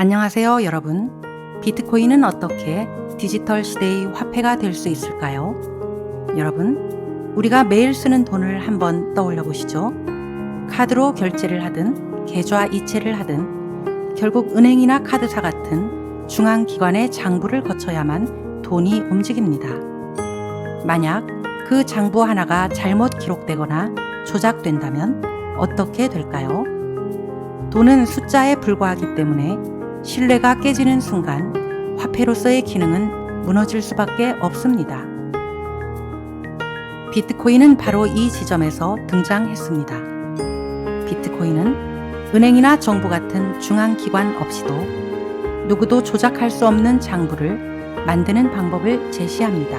안녕하세요, 여러분. 비트코인은 어떻게 디지털 시대의 화폐가 될 수 있을까요? 여러분, 우리가 매일 쓰는 돈을 한번 떠올려 보시죠. 카드로 결제를 하든 계좌 이체를 하든 결국 은행이나 카드사 같은 중앙기관의 장부를 거쳐야만 돈이 움직입니다. 만약 그 장부 하나가 잘못 기록되거나 조작된다면 어떻게 될까요? 돈은 숫자에 불과하기 때문에 신뢰가 깨지는 순간 화폐로서의 기능은 무너질 수밖에 없습니다. 비트코인은 바로 이 지점에서 등장했습니다. 비트코인은 은행이나 정부 같은 중앙기관 없이도 누구도 조작할 수 없는 장부를 만드는 방법을 제시합니다.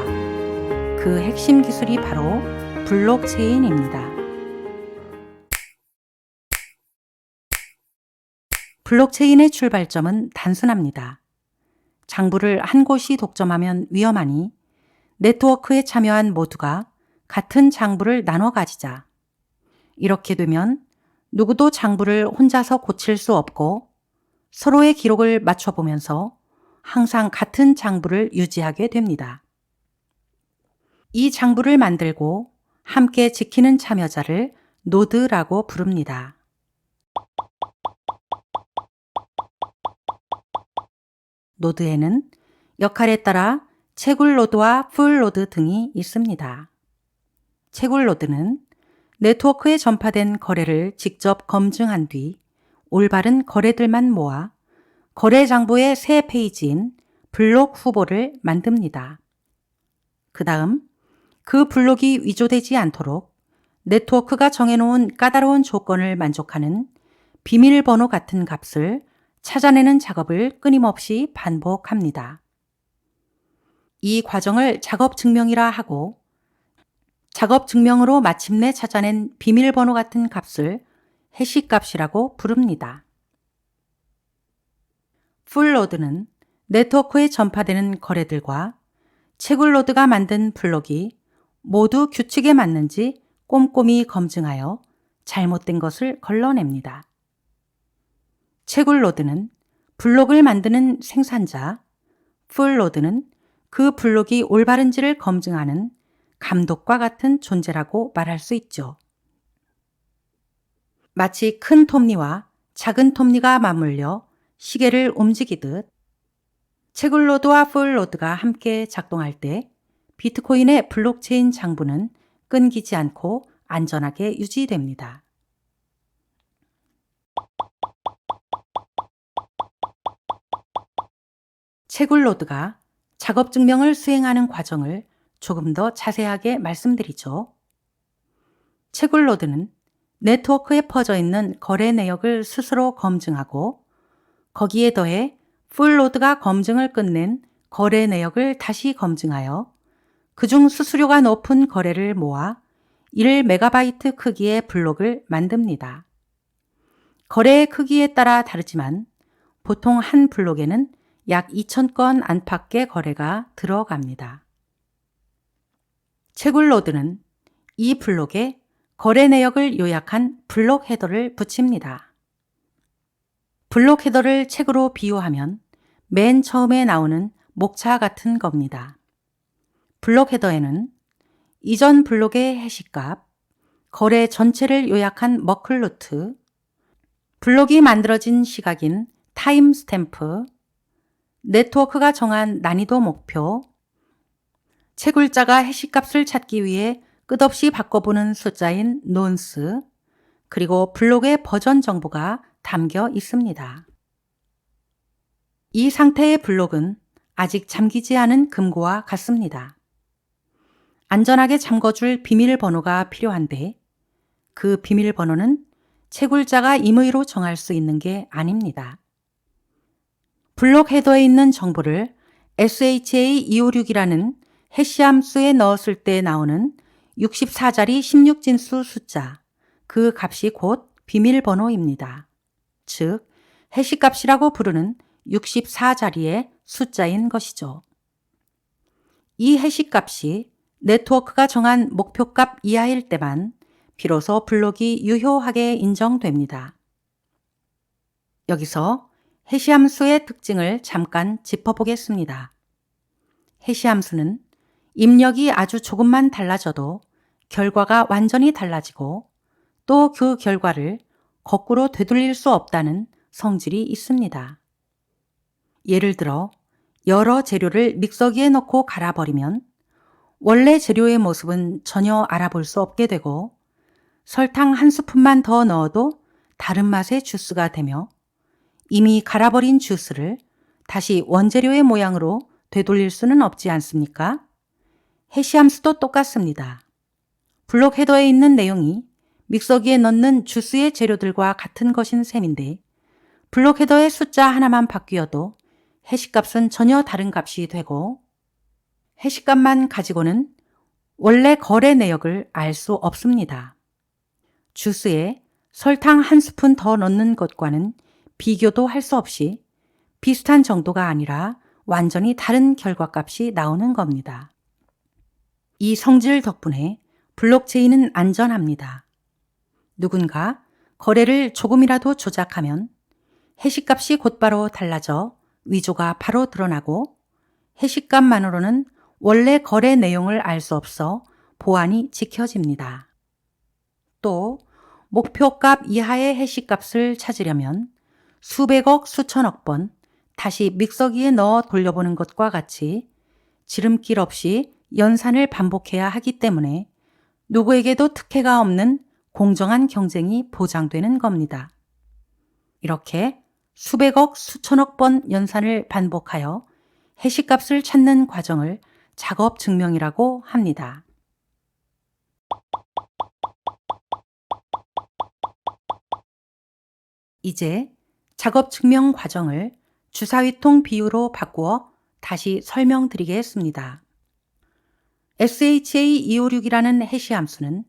그 핵심 기술이 바로 블록체인입니다. 블록체인의 출발점은 단순합니다. 장부를 한 곳이 독점하면 위험하니 네트워크에 참여한 모두가 같은 장부를 나눠 가지자. 이렇게 되면 누구도 장부를 혼자서 고칠 수 없고 서로의 기록을 맞춰보면서 항상 같은 장부를 유지하게 됩니다. 이 장부를 만들고 함께 지키는 참여자를 노드라고 부릅니다. 노드에는 역할에 따라 채굴 노드와 풀 노드 등이 있습니다. 채굴 노드는 네트워크에 전파된 거래를 직접 검증한 뒤 올바른 거래들만 모아 거래 장부의 새 페이지인 블록 후보를 만듭니다. 그 다음 그 블록이 위조되지 않도록 네트워크가 정해놓은 까다로운 조건을 만족하는 비밀번호 같은 값을 찾아내는 작업을 끊임없이 반복합니다. 이 과정을 작업 증명이라 하고 작업 증명으로 마침내 찾아낸 비밀번호 같은 값을 해시 값이라고 부릅니다. 풀로드는 네트워크에 전파되는 거래들과 채굴로드가 만든 블록이 모두 규칙에 맞는지 꼼꼼히 검증하여 잘못된 것을 걸러냅니다. 채굴로드는 블록을 만드는 생산자, 풀로드는 그 블록이 올바른지를 검증하는 감독과 같은 존재라고 말할 수 있죠. 마치 큰 톱니와 작은 톱니가 맞물려 시계를 움직이듯 채굴로드와 풀로드가 함께 작동할 때 비트코인의 블록체인 장부는 끊기지 않고 안전하게 유지됩니다. 채굴로드가 작업 증명을 수행하는 과정을 조금 더 자세하게 말씀드리죠. 채굴로드는 네트워크에 퍼져 있는 거래 내역을 스스로 검증하고 거기에 더해 풀로드가 검증을 끝낸 거래 내역을 다시 검증하여 그중 수수료가 높은 거래를 모아 1메가바이트 크기의 블록을 만듭니다. 거래의 크기에 따라 다르지만 보통 한 블록에는 약 2,000건 안팎의 거래가 들어갑니다. 채굴로드는 이 블록에 거래 내역을 요약한 블록 헤더를 붙입니다. 블록 헤더를 책으로 비유하면 맨 처음에 나오는 목차 같은 겁니다. 블록 헤더에는 이전 블록의 해시값, 거래 전체를 요약한 머클루트, 블록이 만들어진 시각인 타임 스탬프, 네트워크가 정한 난이도 목표, 채굴자가 해시값을 찾기 위해 끝없이 바꿔보는 숫자인 논스, 그리고 블록의 버전 정보가 담겨 있습니다. 이 상태의 블록은 아직 잠기지 않은 금고와 같습니다. 안전하게 잠궈줄 비밀번호가 필요한데 그 비밀번호는 채굴자가 임의로 정할 수 있는 게 아닙니다. 블록 헤더에 있는 정보를 SHA256이라는 해시 함수에 넣었을 때 나오는 64자리 16진수 숫자, 그 값이 곧 비밀번호입니다. 즉, 해시값이라고 부르는 64자리의 숫자인 것이죠. 이 해시값이 네트워크가 정한 목표값 이하일 때만 비로소 블록이 유효하게 인정됩니다. 여기서 해시함수의 특징을 잠깐 짚어보겠습니다. 해시함수는 입력이 아주 조금만 달라져도 결과가 완전히 달라지고 또 그 결과를 거꾸로 되돌릴 수 없다는 성질이 있습니다. 예를 들어 여러 재료를 믹서기에 넣고 갈아버리면 원래 재료의 모습은 전혀 알아볼 수 없게 되고 설탕 한 스푼만 더 넣어도 다른 맛의 주스가 되며 이미 갈아버린 주스를 다시 원재료의 모양으로 되돌릴 수는 없지 않습니까? 해시함수도 똑같습니다. 블록 헤더에 있는 내용이 믹서기에 넣는 주스의 재료들과 같은 것인 셈인데 블록 헤더의 숫자 하나만 바뀌어도 해시값은 전혀 다른 값이 되고 해시값만 가지고는 원래 거래 내역을 알 수 없습니다. 주스에 설탕 한 스푼 더 넣는 것과는 비교도 할 수 없이 비슷한 정도가 아니라 완전히 다른 결과값이 나오는 겁니다. 이 성질 덕분에 블록체인은 안전합니다. 누군가 거래를 조금이라도 조작하면 해시값이 곧바로 달라져 위조가 바로 드러나고 해시값만으로는 원래 거래 내용을 알 수 없어 보안이 지켜집니다. 또 목표값 이하의 해시값을 찾으려면 수백억 수천억 번 다시 믹서기에 넣어 돌려보는 것과 같이 지름길 없이 연산을 반복해야 하기 때문에 누구에게도 특혜가 없는 공정한 경쟁이 보장되는 겁니다. 이렇게 수백억 수천억 번 연산을 반복하여 해시값을 찾는 과정을 작업 증명이라고 합니다. 이제 작업 증명 과정을 주사위통 비유로 바꾸어 다시 설명드리겠습니다. SHA256이라는 해시 함수는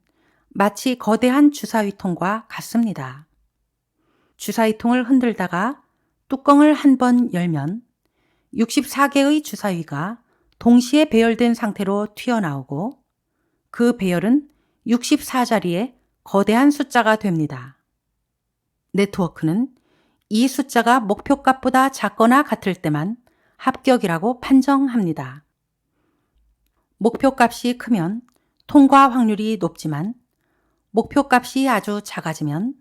마치 거대한 주사위통과 같습니다. 주사위통을 흔들다가 뚜껑을 한 번 열면 64개의 주사위가 동시에 배열된 상태로 튀어나오고 그 배열은 64자리의 거대한 숫자가 됩니다. 네트워크는 이 숫자가 목표값보다 작거나 같을 때만 합격이라고 판정합니다. 목표값이 크면 통과 확률이 높지만 목표값이 아주 작아지면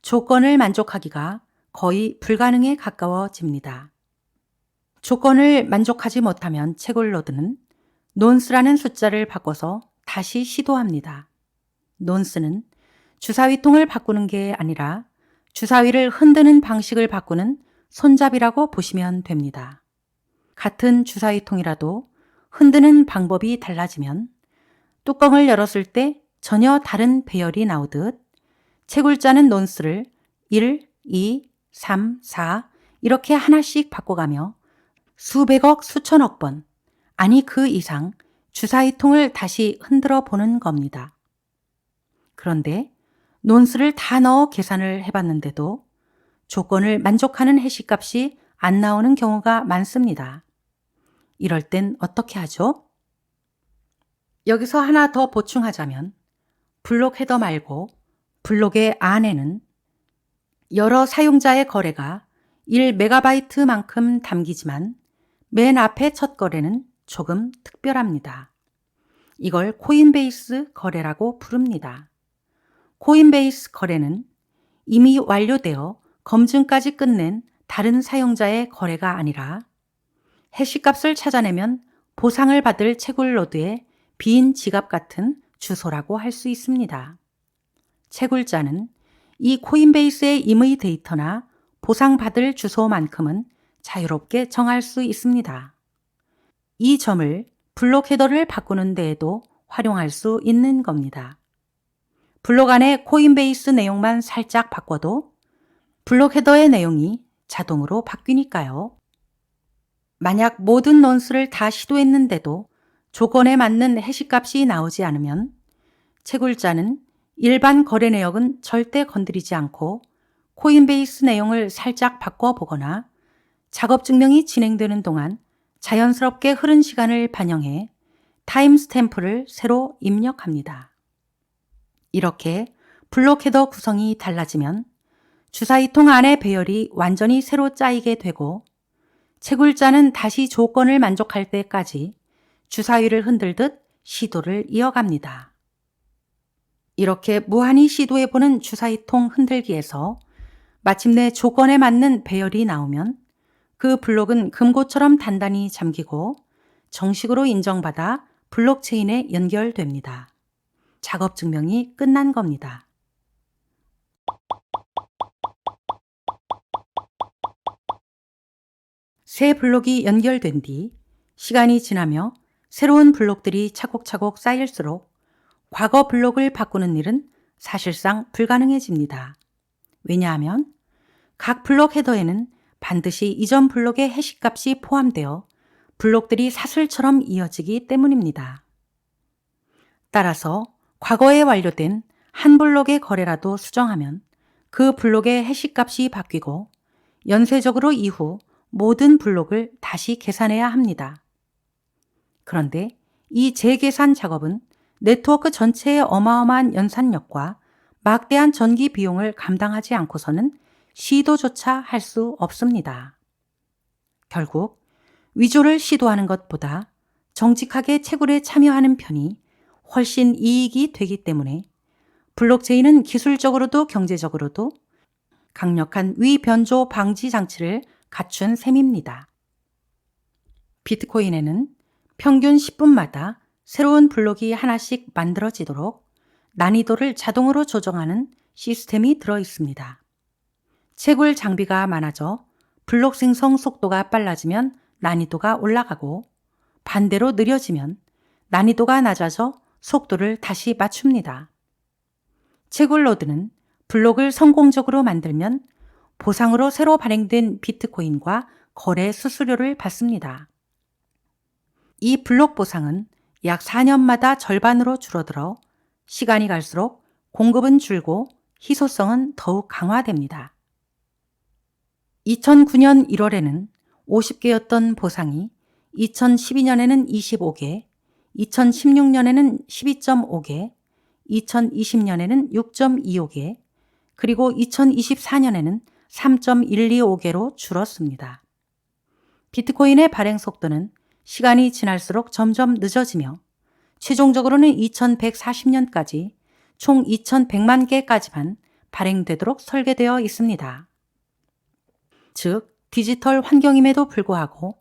조건을 만족하기가 거의 불가능에 가까워집니다. 조건을 만족하지 못하면 채굴로드는 논스라는 숫자를 바꿔서 다시 시도합니다. 논스는 주사위통을 바꾸는 게 아니라 주사위를 흔드는 방식을 바꾸는 손잡이라고 보시면 됩니다. 같은 주사위통이라도 흔드는 방법이 달라지면 뚜껑을 열었을 때 전혀 다른 배열이 나오듯 채굴자는 논스를 1, 2, 3, 4 이렇게 하나씩 바꿔가며 수백억 수천억 번, 아니 그 이상 주사위통을 다시 흔들어 보는 겁니다. 그런데 논스를 다 넣어 계산을 해봤는데도 조건을 만족하는 해시값이 안 나오는 경우가 많습니다. 이럴 땐 어떻게 하죠? 여기서 하나 더 보충하자면 블록 헤더 말고 블록의 안에는 여러 사용자의 거래가 1메가바이트만큼 담기지만 맨 앞에 첫 거래는 조금 특별합니다. 이걸 코인베이스 거래라고 부릅니다. 코인베이스 거래는 이미 완료되어 검증까지 끝낸 다른 사용자의 거래가 아니라 해시값을 찾아내면 보상을 받을 채굴로드의 빈 지갑 같은 주소라고 할 수 있습니다. 채굴자는 이 코인베이스의 임의 데이터나 보상받을 주소만큼은 자유롭게 정할 수 있습니다. 이 점을 블록 헤더를 바꾸는 데에도 활용할 수 있는 겁니다. 블록 안에 코인베이스 내용만 살짝 바꿔도 블록 헤더의 내용이 자동으로 바뀌니까요. 만약 모든 논스를 다 시도했는데도 조건에 맞는 해시값이 나오지 않으면 채굴자는 일반 거래 내역은 절대 건드리지 않고 코인베이스 내용을 살짝 바꿔보거나 작업 증명이 진행되는 동안 자연스럽게 흐른 시간을 반영해 타임 스탬프를 새로 입력합니다. 이렇게 블록 헤더 구성이 달라지면 주사위통 안의 배열이 완전히 새로 짜이게 되고 채굴자는 다시 조건을 만족할 때까지 주사위를 흔들듯 시도를 이어갑니다. 이렇게 무한히 시도해보는 주사위통 흔들기에서 마침내 조건에 맞는 배열이 나오면 그 블록은 금고처럼 단단히 잠기고 정식으로 인정받아 블록체인에 연결됩니다. 작업 증명이 끝난 겁니다. 새 블록이 연결된 뒤 시간이 지나며 새로운 블록들이 차곡차곡 쌓일수록 과거 블록을 바꾸는 일은 사실상 불가능해집니다. 왜냐하면 각 블록 헤더에는 반드시 이전 블록의 해시값이 포함되어 블록들이 사슬처럼 이어지기 때문입니다. 따라서 과거에 완료된 한 블록의 거래라도 수정하면 그 블록의 해시값이 바뀌고 연쇄적으로 이후 모든 블록을 다시 계산해야 합니다. 그런데 이 재계산 작업은 네트워크 전체의 어마어마한 연산력과 막대한 전기 비용을 감당하지 않고서는 시도조차 할 수 없습니다. 결국 위조를 시도하는 것보다 정직하게 채굴에 참여하는 편이 훨씬 이익이 되기 때문에 블록체인은 기술적으로도 경제적으로도 강력한 위변조 방지 장치를 갖춘 셈입니다. 비트코인에는 평균 10분마다 새로운 블록이 하나씩 만들어지도록 난이도를 자동으로 조정하는 시스템이 들어 있습니다. 채굴 장비가 많아져 블록 생성 속도가 빨라지면 난이도가 올라가고 반대로 느려지면 난이도가 낮아져 속도를 다시 맞춥니다. 채굴 로드는 블록을 성공적으로 만들면 보상으로 새로 발행된 비트코인과 거래 수수료를 받습니다. 이 블록 보상은 약 4년마다 절반으로 줄어들어 시간이 갈수록 공급은 줄고 희소성은 더욱 강화됩니다. 2009년 1월에는 50개였던 보상이 2012년에는 25개, 2016년에는 12.5개, 2020년에는 6.25개, 그리고 2024년에는 3.125개로 줄었습니다. 비트코인의 발행 속도는 시간이 지날수록 점점 늦어지며 최종적으로는 2140년까지 총 2100만 개까지만 발행되도록 설계되어 있습니다. 즉, 디지털 환경임에도 불구하고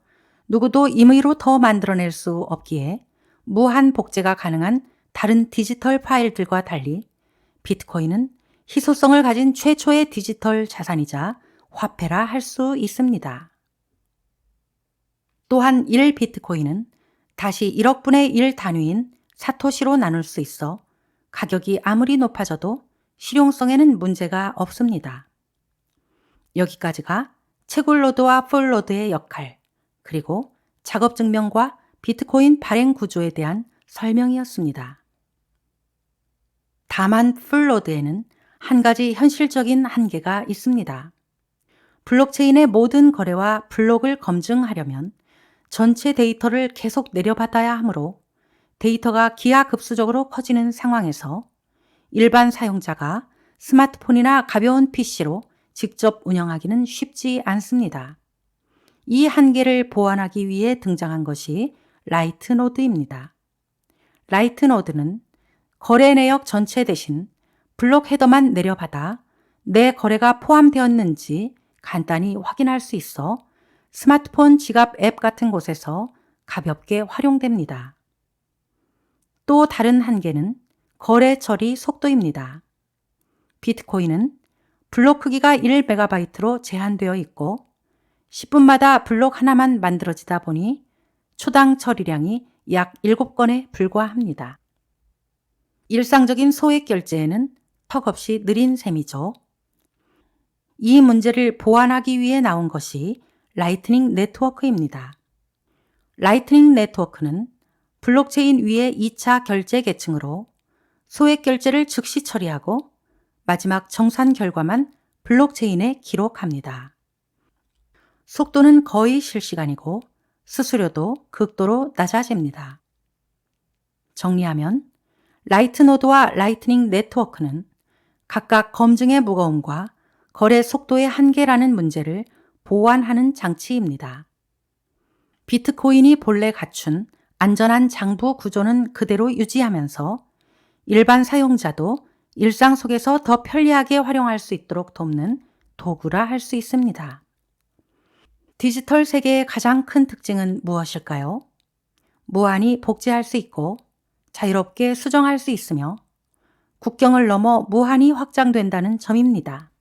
누구도 임의로 더 만들어낼 수 없기에 무한 복제가 가능한 다른 디지털 파일들과 달리 비트코인은 희소성을 가진 최초의 디지털 자산이자 화폐라 할 수 있습니다. 또한 1비트코인은 다시 1억분의 1 단위인 사토시로 나눌 수 있어 가격이 아무리 높아져도 실용성에는 문제가 없습니다. 여기까지가 채굴로드와 풀로드의 역할, 그리고 작업 증명과 비트코인 발행 구조에 대한 설명이었습니다. 다만 풀로드에는 한 가지 현실적인 한계가 있습니다. 블록체인의 모든 거래와 블록을 검증하려면 전체 데이터를 계속 내려받아야 하므로 데이터가 기하급수적으로 커지는 상황에서 일반 사용자가 스마트폰이나 가벼운 PC로 직접 운영하기는 쉽지 않습니다. 이 한계를 보완하기 위해 등장한 것이 라이트 노드입니다. 라이트 노드는 거래 내역 전체 대신 블록 헤더만 내려받아 내 거래가 포함되었는지 간단히 확인할 수 있어 스마트폰 지갑 앱 같은 곳에서 가볍게 활용됩니다. 또 다른 한계는 거래 처리 속도입니다. 비트코인은 블록 크기가 1메가바이트로 제한되어 있고 10분마다 블록 하나만 만들어지다 보니 초당 처리량이 약 7건에 불과합니다. 일상적인 소액 결제에는 턱없이 느린 셈이죠. 이 문제를 보완하기 위해 나온 것이 라이트닝 네트워크입니다. 라이트닝 네트워크는 블록체인 위의 2차 결제 계층으로 소액 결제를 즉시 처리하고 마지막 정산 결과만 블록체인에 기록합니다. 속도는 거의 실시간이고 수수료도 극도로 낮아집니다. 정리하면 라이트 노드와 라이트닝 네트워크는 각각 검증의 무거움과 거래 속도의 한계라는 문제를 보완하는 장치입니다. 비트코인이 본래 갖춘 안전한 장부 구조는 그대로 유지하면서 일반 사용자도 일상 속에서 더 편리하게 활용할 수 있도록 돕는 도구라 할 수 있습니다. 디지털 세계의 가장 큰 특징은 무엇일까요? 무한히 복제할 수 있고 자유롭게 수정할 수 있으며 국경을 넘어 무한히 확장된다는 점입니다.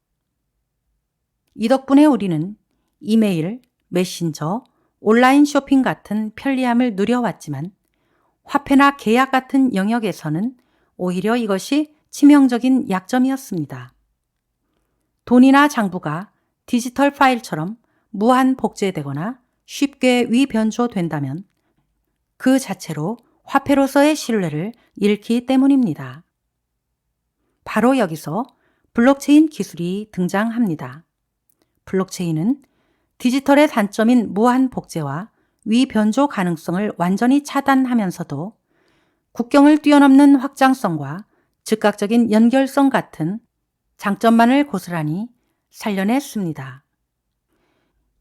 이 덕분에 우리는 이메일, 메신저, 온라인 쇼핑 같은 편리함을 누려왔지만 화폐나 계약 같은 영역에서는 오히려 이것이 치명적인 약점이었습니다. 돈이나 장부가 디지털 파일처럼 무한 복제되거나 쉽게 위변조된다면 그 자체로 화폐로서의 신뢰를 잃기 때문입니다. 바로 여기서 블록체인 기술이 등장합니다. 블록체인은 디지털의 단점인 무한 복제와 위변조 가능성을 완전히 차단하면서도 국경을 뛰어넘는 확장성과 즉각적인 연결성 같은 장점만을 고스란히 살려냈습니다.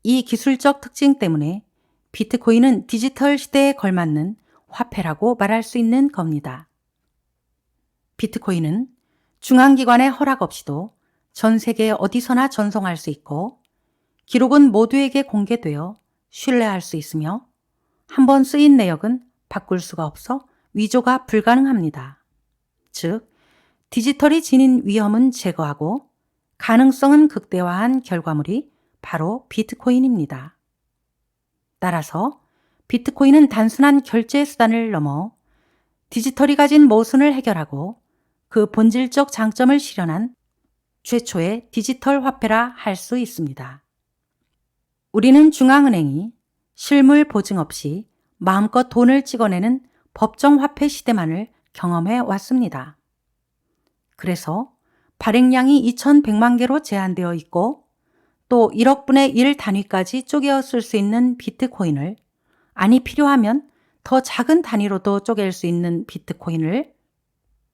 이 기술적 특징 때문에 비트코인은 디지털 시대에 걸맞는 화폐라고 말할 수 있는 겁니다. 비트코인은 중앙기관의 허락 없이도 전 세계 어디서나 전송할 수 있고 기록은 모두에게 공개되어 신뢰할 수 있으며 한 번 쓰인 내역은 바꿀 수가 없어 위조가 불가능합니다. 즉, 디지털이 지닌 위험은 제거하고 가능성은 극대화한 결과물이 바로 비트코인입니다. 따라서 비트코인은 단순한 결제 수단을 넘어 디지털이 가진 모순을 해결하고 그 본질적 장점을 실현한 최초의 디지털 화폐라 할 수 있습니다. 우리는 중앙은행이 실물 보증 없이 마음껏 돈을 찍어내는 법정 화폐 시대만을 경험해 왔습니다. 그래서 발행량이 2,100만 개로 제한되어 있고 또 1억 분의 1 단위까지 쪼개어 쓸수 있는 비트코인을 아니 필요하면 더 작은 단위로도 쪼갤 수 있는 비트코인을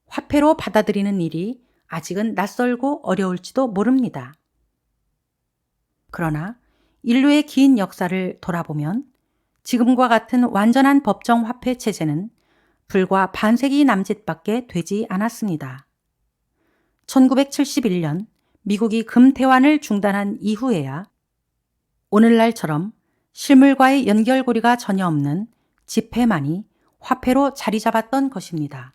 화폐로 받아들이는 일이 아직은 낯설고 어려울지도 모릅니다. 그러나 인류의 긴 역사를 돌아보면 지금과 같은 완전한 법정 화폐 체제는 불과 반세기 남짓밖에 되지 않았습니다. 1971년 미국이 금태환을 중단한 이후에야 오늘날처럼 실물과의 연결고리가 전혀 없는 지폐만이 화폐로 자리 잡았던 것입니다.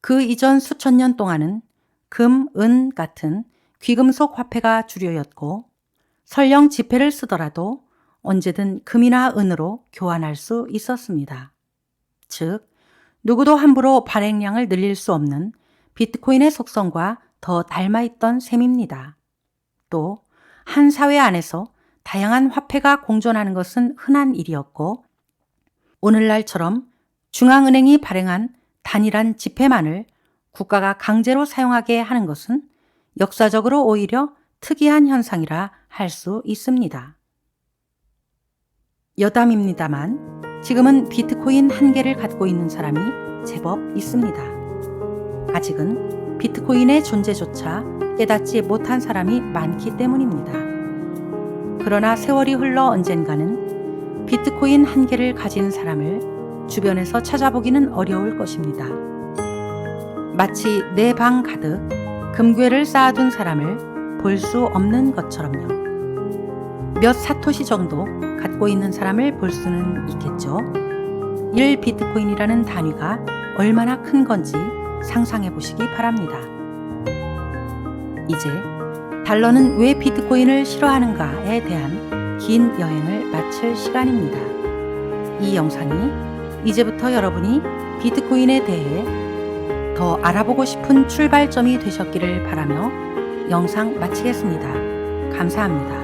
그 이전 수천 년 동안은 금, 은 같은 귀금속 화폐가 주류였고 설령 지폐를 쓰더라도 언제든 금이나 은으로 교환할 수 있었습니다. 즉, 누구도 함부로 발행량을 늘릴 수 없는 비트코인의 속성과 더 닮아있던 셈입니다. 또, 한 사회 안에서 다양한 화폐가 공존하는 것은 흔한 일이었고, 오늘날처럼 중앙은행이 발행한 단일한 지폐만을 국가가 강제로 사용하게 하는 것은 역사적으로 오히려 특이한 현상이라 할 수 있습니다. 여담입니다만 지금은 비트코인 한 개를 갖고 있는 사람이 제법 있습니다. 아직은 비트코인의 존재조차 깨닫지 못한 사람이 많기 때문입니다. 그러나 세월이 흘러 언젠가는 비트코인 한 개를 가진 사람을 주변에서 찾아보기는 어려울 것입니다. 마치 내 방 가득 금괴를 쌓아둔 사람을 볼 수 없는 것처럼요. 몇 사토시 정도 갖고 있는 사람을 볼 수는 있겠죠. 1 비트코인이라는 단위가 얼마나 큰 건지 상상해 보시기 바랍니다. 이제 달러는 왜 비트코인을 싫어하는가에 대한 긴 여행을 마칠 시간입니다. 이 영상이 이제부터 여러분이 비트코인에 대해 더 알아보고 싶은 출발점이 되셨기를 바라며 영상 마치겠습니다. 감사합니다.